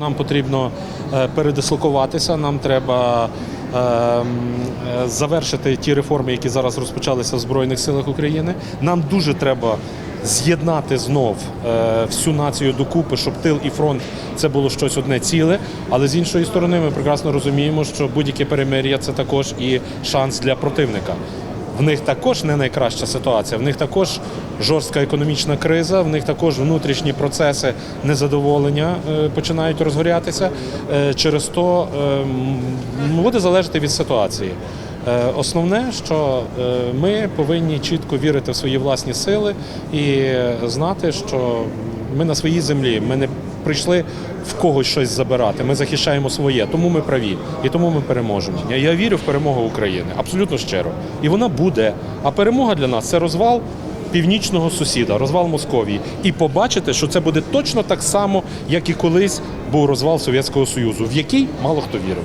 Нам потрібно е, передислокуватися. Нам треба е, м, е, завершити ті реформи, які зараз розпочалися в Збройних силах України. Нам дуже треба з'єднати знов е, всю націю докупи, щоб тил і фронт це було щось одне ціле. Але з іншої сторони, ми прекрасно розуміємо, що будь-яке перемир'я це також і шанс для противника. В них також не найкраща ситуація. В них також жорстка економічна криза, в них також внутрішні процеси незадоволення е, починають розгорятися. Е, Через то е, буде залежати від ситуації. Е, Основне, що ми повинні чітко вірити в свої власні сили і знати, що ми на своїй землі. Ми не прийшли в когось щось забирати. Ми захищаємо своє, тому ми праві і тому ми переможемо. Я- вірю в перемогу України, абсолютно щиро. І вона буде. А перемога для нас це розвал. Північного сусіда, розвал Московії, і побачити, що це буде точно так само, як і колись був розвал Совєтського Союзу, в який мало хто вірив.